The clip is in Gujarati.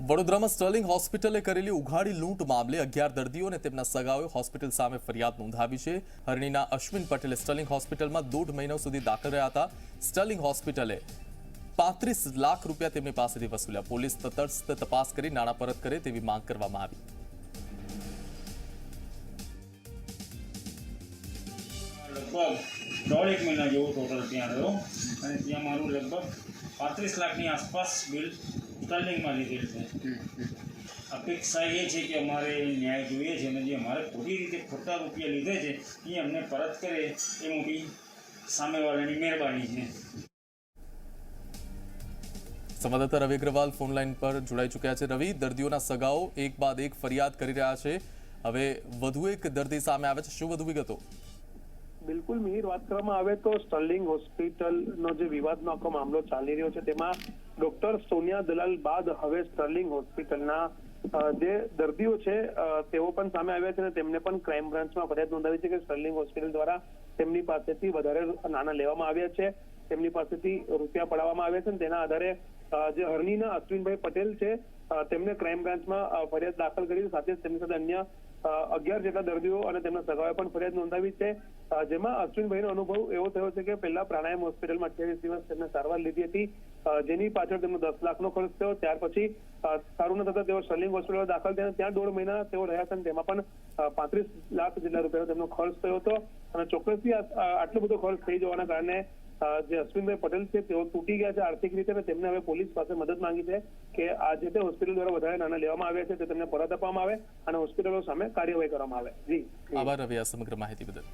વડોદરામાં સ્ટર્લિંગ હોસ્પિટલે કરેલી ઉઘાડી લૂંટ મામલે અગિયાર દર્દીઓ અને તેમના સગાઓએ હોસ્પિટલ સામે ફરિયાદ નોંધાવી છે. હરણીના અશ્વિન પટેલે સ્ટર્લિંગ હોસ્પિટલમાં દોઢ મહિના સુધી દાખલ રહ્યા હતા. સ્ટર્લિંગ હોસ્પિટલે પાંત્રીસ લાખ રૂપિયા તેમની પાસેથી વસૂલ્યા. પોલીસ તટસ્થ તપાસ કરી નાણાં પરત કરે તેવી માંગ કરવામાં આવી. મહિના જેવું ટોટલ ત્યાં રહ્યો. અને ત્યાં મારું લગભગ પાંત્રીસ લાખની આસપાસ બિલ સ્ટર્લિંગમાં લીધેલ છે. અપેક્ષા એ છે કે અમારે ન્યાય જોઈએ છે અને જે અમારે ખોટી રીતે ખોટા રૂપિયા લીધે છે એ અમને પરત કરે એ મોટી સામેવાળાની મહેરબાની છે. સંવાદદાતા રવિ અગ્રવાલ ફોન લાઈન પર જોડાઈ ચૂક્યા છે. રવિ દર્દીઓના સગાઓ એક બાદ એક ફરિયાદ કરી રહ્યા છે. હવે વધુ એક દર્દી સામે આવે છે. શું વધુ વિગતો? બિલકુલ મિહિર વાત કરવામાં આવે તો સ્ટર્લિંગ હોસ્પિટલનો જે વિવાદનો આખો મામલો ચાલી રહ્યો છે તેમાં ડોક્ટર સોનિયા દલાલ બાદ હવે સ્ટર્લિંગ હોસ્પિટલના જે દર્દીઓ છે તેઓ પણ સામે આવ્યા છે અને તેમને પણ ક્રાઇમ બ્રાન્ચમાં ફરિયાદ નોંધાવી છે કે સ્ટર્લિંગ હોસ્પિટલ દ્વારા તેમની પાસેથી વધારે નાણાં લેવામાં આવ્યા છે. તેમની પાસેથી રૂપિયા પડાવવામાં આવ્યા છે અને તેના આધારે જે હરણીના અશ્વિનભાઈ પટેલ છે તેમને ક્રાઇમ બ્રાન્ચમાં ફરિયાદ દાખલ કરી. સાથે જ તેમની સાથે અન્ય અગિયાર જેટલા દર્દીઓ અને તેમના સગાઓએ પણ ફરિયાદ નોંધાવી છે. જેમાં અશ્વિનભાઈનો અનુભવ એવો થયો છે કે પહેલા પ્રાણાયામ હોસ્પિટલમાં અઠ્યાવીસ દિવસ તેમને સારવાર લીધી હતી. જેની પાછળ તેમનો દસ લાખનો ખર્ચ થયો. ત્યાર પછી સારું ન થતા તેઓ સ્ટર્લિંગ હોસ્પિટલમાં દાખલ થયા. ત્યાં દોઢ મહિના તેઓ રહ્યા હતા તેમાં પણ પાંત્રીસ લાખ જેટલા રૂપિયાનો તેમનો ખર્ચ થયો હતો. અને ચોક્કસથી આટલો બધો ખર્ચ થઈ જવાના કારણે જે અશ્વિનભાઈ પટેલ છે, તેઓ તૂટી ગયા છે આર્થિક રીતે અને તેમને હવે પોલીસ પાસે મદદ માંગી છે કે આ જે તે હોસ્પિટલ દ્વારા વધારે નાણાં લેવામાં આવ્યા છે, તે તેમને પરત આપવામાં આવે અને હોસ્પિટલો સામે કાર્યવાહી કરવામાં આવે. જી. આભાર રવિ આ સમગ્ર માહિતી બદલ.